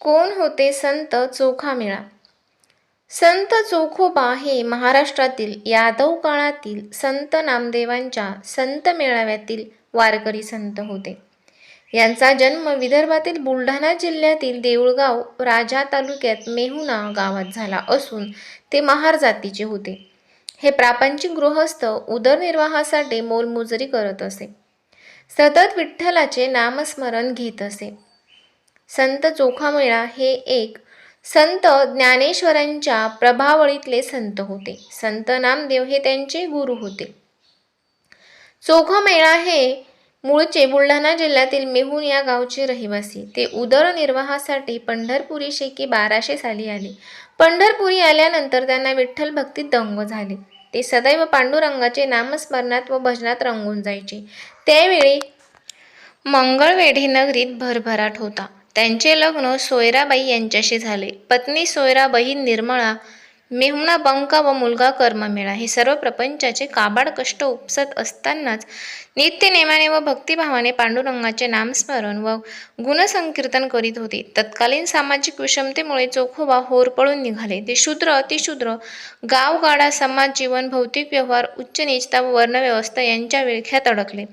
कोण होते संत चोखामेळा संत चोखोबा हे महाराष्ट्रातील यादव काळातील संत नामदेवांच्या संत मेळाव्यातील वारकरी संत होते. यांचा जन्म विदर्भातील बुलढाणा जिल्ह्यातील देऊळगाव राजा तालुक्यात मेहुना गावात झाला असून ते महार जातीचे होते. हे प्रापंचिक गृहस्थ उदरनिर्वाहासाठी मोलमजुरी करत असे. सतत विठ्ठलाचे नामस्मरण घेत असे. संत चोखामेळा हे एक संत ज्ञानेश्वरांच्या प्रभावळीतले संत होते. संत नामदेव हे त्यांचे गुरु होते. चोखामेळा हे मूळचे बुलढाणा जिल्ह्यातील मेहून या गावचे रहिवासी. ते उदरनिर्वाहासाठी पंढरपुरी शेकी बाराशे साली आले. पंढरपुरी आल्यानंतर त्यांना विठ्ठल भक्तीत दंग झाले. ते सदैव पांडुरंगाचे नामस्मरणात व भजनात रंगून जायचे. त्यावेळी मंगळवेढे नगरीत भरभराट होता. त्यांचे लग्न सोयराबाई यांच्याशी झाले. पत्नी सोयराबाई निर्मळा मेहुणा बंका व मुलगा कर्ममेळा हे सर्व प्रपंचाचे काबाड कष्ट उपसत असतानाच नित्यनेमाने व भक्तिभावाने पांडुरंगाचे नामस्मरण व गुणसंकीर्तन करीत होते. तत्कालीन सामाजिक विषमतेमुळे चोखोबा होरपळून निघाले. ते शूद्र अतिशूद्र गावगाडा समाज जीवन भौतिक व्यवहार उच्च निचता व वर्णव्यवस्था यांच्या विळख्यात अडकले.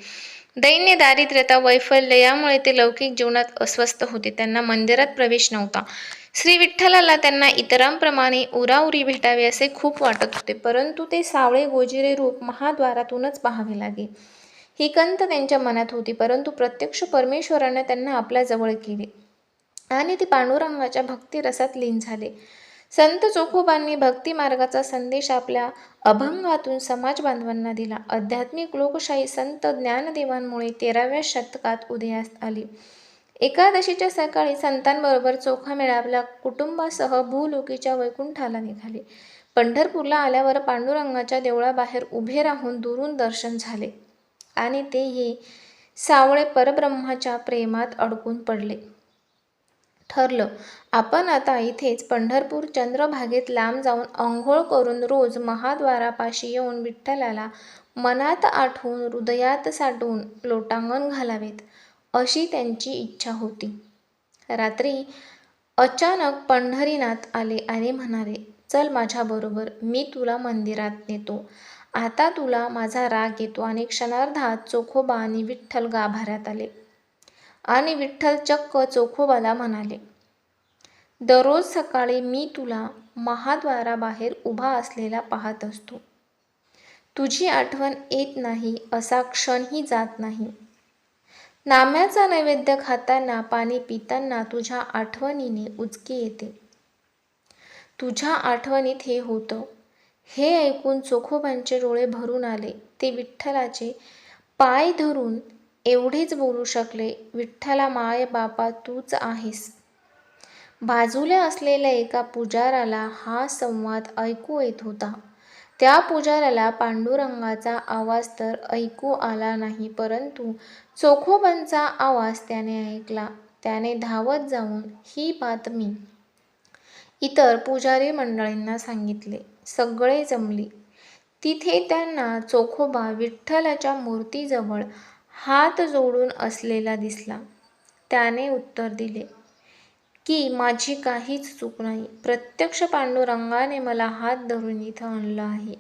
दैन्य दारिद्र्यता वैफल्य यामुळे ते लौकिक जीवनात अस्वस्थ होते. त्यांना मंदिरात प्रवेश नव्हता. श्री विठ्ठलाला त्यांना इतरांप्रमाणे उराउरी भेटावे असे खूप वाटत होते. परंतु ते सावळे गोजिरे रूप महाद्वारातूनच पाहावे लागे. ही कंत त्यांच्या मनात होती परंतु प्रत्यक्ष परमेश्वराने त्यांना आपल्या जवळ केले आणि ते पांडुरंगाच्या भक्तिरसात लीन झाले. संत चोखोबांनी भक्ती मार्गाचा संदेश आपल्या अभंगातून समाज बांधवांना दिला. आध्यात्मिक लोकशाही संत ज्ञानदेवांमुळे तेराव्या शतकात उदयास आली. एकादशीच्या सकाळी संतांबरोबर चोखा मेळावला कुटुंबासह भूलोकीच्या वैकुंठाला निघाले. पंढरपूरला आल्यावर पांडुरंगाच्या देवळाबाहेर उभे राहून दुरून दर्शन झाले आणि तेही सावळे परब्रह्माच्या प्रेमात अडकून पडले. ठरलं. आपण आता इथेच पंढरपूर चंद्रभागेत लांब जाऊन अंघोळ करून रोज महाद्वारापाशी येऊन विठ्ठलाला मनात आठवून हृदयात साठवून लोटांगण घालावेत अशी त्यांची इच्छा होती. रात्री अचानक पंढरीनाथ आले आणि म्हणाले चल माझ्याबरोबर मी तुला मंदिरात नेतो. आता तुला माझा राग येतो. आणि क्षणार्धात चोखोबा आणि विठ्ठल गाभाऱ्यात आले. आणि विठ्ठल चक्क चोखोबाला म्हणाले दररोज सकाळी मी तुला महाद्वाराबाहेर उभा असलेला पाहत असतो. तुझी आठवण येत नाही असा क्षणही जात नाही. नाम्याचा नैवेद्य खाताना पाणी पिताना तुझ्या आठवणीने उचकी येते. तुझ्या आठवणीत हे होतं. हे ऐकून चोखोबांचे डोळे भरून आले. ते विठ्ठलाचे पाय धरून एवढेच बोलू शकले विठ्ठला माय बापा तूच आहेस. बाजूला असलेल्या एका पुजाराला हा संवाद ऐकू येत होता. त्या पुजाराला पांडुरंगाचा आवाज तर ऐकू आला नाही परंतु चोखोबांचा आवाज त्याने ऐकला. त्याने धावत जाऊन ही बातमी इतर पुजारी मंडळींना सांगितले. सगळे जमली. तिथे त्यांना चोखोबा विठ्ठलाच्या मूर्तीजवळ हात जोडून असलेला दिसला. त्याने उत्तर दिले की माझी काहीच चूक नाही. प्रत्यक्ष पांडुरंगाने मला हात धरून इथं आणलं आहे.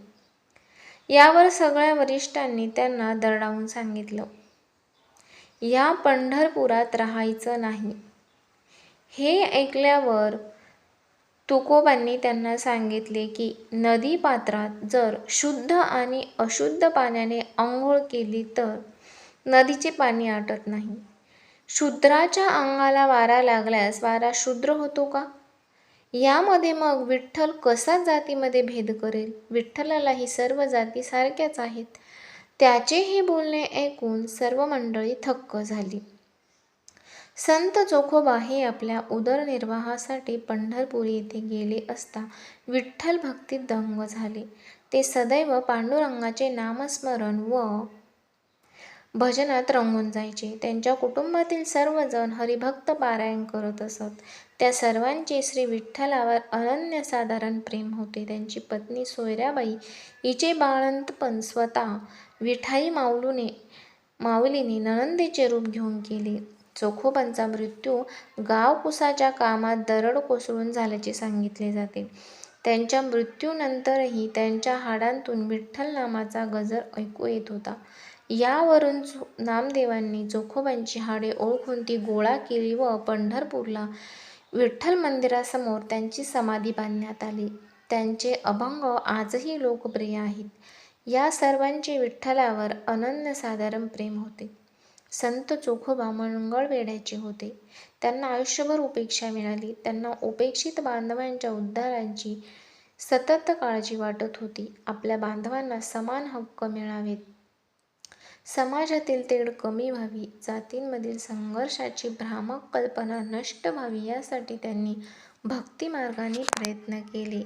यावर सगळ्या वरिष्ठांनी त्यांना दरडावून सांगितलं या पंढरपुरात राहायचं नाही. हे ऐकल्यावर तुकोबांनी त्यांना सांगितले की नदी पात्रात जर शुद्ध आणि अशुद्ध पाण्याने आंघोळ केली तर नदीचे पाणी आटत नाही. शूद्राच्या अंगाला वारा लागल्यास वारा शूद्र होतो का? यामध्ये मग विठ्ठल कसा जातीमध्ये भेद करेल? विठ्ठलालाही सर्व जाती सारख्याच आहेत. त्याचे हे बोलणे ऐकून सर्व मंडळी थक्क झाली. संत चोखोबा हे आपल्या उदरनिर्वाहासाठी पंढरपूर येथे गेले असता विठ्ठल भक्तीत दंग झाले. ते सदैव पांडुरंगाचे नामस्मरण व भजनात रंगून जायचे. त्यांच्या कुटुंबातील सर्वजण हरिभक्त पारायण करत असत. त्या सर्वांचे श्री विठ्ठलावर अनन्यसाधारण प्रेम होते. त्यांची पत्नी सोयऱ्याबाई हिचे बाळंतपण स्वतः विठाई माऊलीने माऊलीने नणंदेचे रूप घेऊन केले चोखोबांचा मृत्यू गावकुसाच्या कामात दरड कोसळून झाल्याचे सांगितले जाते. त्यांच्या मृत्यूनंतरही त्यांच्या हाडांतून विठ्ठल नामाचा गजर ऐकू येत होता. यावरून नामदेवांनी जोखोबांची हाडे ओळखून ती गोळा केली व पंढरपूरला विठ्ठल मंदिरासमोर त्यांची समाधी बांधण्यात आली. त्यांचे अभंग आजही लोकप्रिय आहेत. या सर्वांचे विठ्ठलावर अनन्यसाधारण प्रेम होते. संत चोखोबा मंगळवेढ्याचे होते. त्यांना आयुष्यभर उपेक्षा मिळाली. त्यांना उपेक्षित बांधवांच्या उद्धारांची सतत काळजी वाटत होती. आपल्या बांधवांना समान हक्क मिळावेत. समाजातील तेढ कमी व्हावी जातींमधील संघर्षाची भ्रामक कल्पना नष्ट व्हावी यासाठी त्यांनी भक्तिमार्गाने प्रयत्न केले.